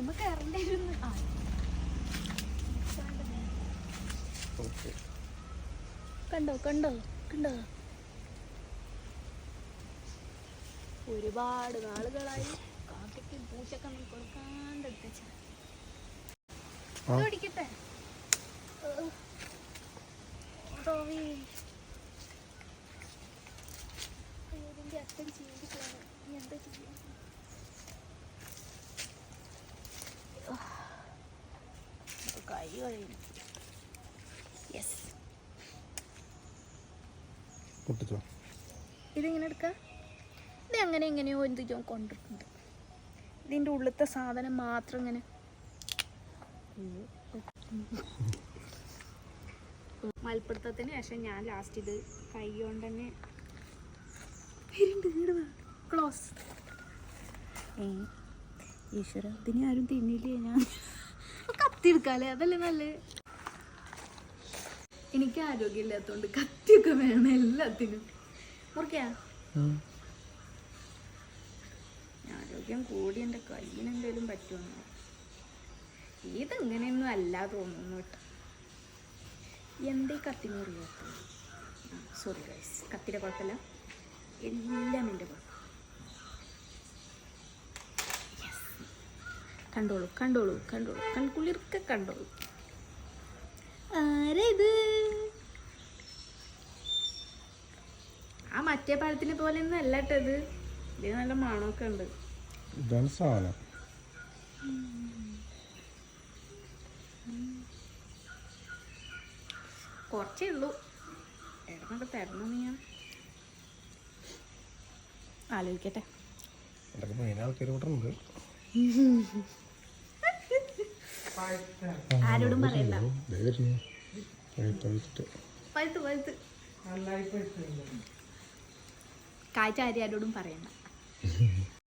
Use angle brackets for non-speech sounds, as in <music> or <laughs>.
ഇതുമ്പോ കയറണ്ടായിരുന്നു ആ കണ്ടോ കണ്ടോ കണ്ടോ ഒരുപാട് നാളുകളായി കാക്കയ്ക്ക് പൂച്ചൊക്കെ കൊടുക്കാണ്ടെടുത്തേ കൊടുക്കാണ്ട് ആ. പിടിക്കട്ടെ കൈ കഴിഞ്ഞു യെസ് ഇതിങ്ങനെ എടുക്കുക ഇത് അങ്ങനെ എങ്ങനെയോ എന്ത് ഞാൻ കൊണ്ടിട്ടുണ്ട്. ഇതിന്റെ ഉള്ളിലത്തെ സാധനം മാത്രം ഇങ്ങനെ. മൽപ്പിടുത്തത്തിന് ശേഷം ഞാൻ ലാസ്റ്റ് ഇത് കൈ കൊണ്ട് തന്നെ ക്ലോസ് ഈശ്വര ഇതിനെ ആരും തിന്നില്ലേ ഞാൻ? കത്തിയെടുക്കാല്ലേ? അതല്ലേ നല്ല? എനിക്ക് ആരോഗ്യമില്ലാത്തോണ്ട് കത്തിയൊക്കെ വേണം എല്ലാത്തിനും. മുറിക്കാ ആരോഗ്യം കൂടി എന്റെ കയ്യിൽ എന്തേലും പറ്റുമെന്നോ ഇതെങ്ങനെയൊന്നും അല്ല തോന്നുന്നു കേട്ടോ. എന്തേ കത്തി മുറിയാത്ത സോറി ഗൈസ് കത്തിയുടെ കുഴപ്പമില്ല. എല്ലാം എന്റെ കുഴപ്പം കണ്ടോളൂ കണ്ടോളൂ കണ്ടോളൂ കൺകുളിർക്ക കണ്ടോളൂ. ആരേത് ആ മറ്റേ പഴത്തിനെ പോലെ ഒന്നും അല്ല കേട്ടത് ഇതിന് ഇത് നല്ല മണമൊക്കെ ഉണ്ട്. ഇതാണ് സാധനം. കുറച്ചേ ഉള്ളൂ. എവിടെ തരണം ഞാൻ ആലോചിക്കട്ടെ. ആൾക്കാർ ഇവിടെ ഉണ്ട്. <laughs> ആരോടും പറയണ്ട. പഴുത്ത് പഴുത്ത്. കാഴ്ച ആരും ആരോടും പറയണ്ട. <laughs>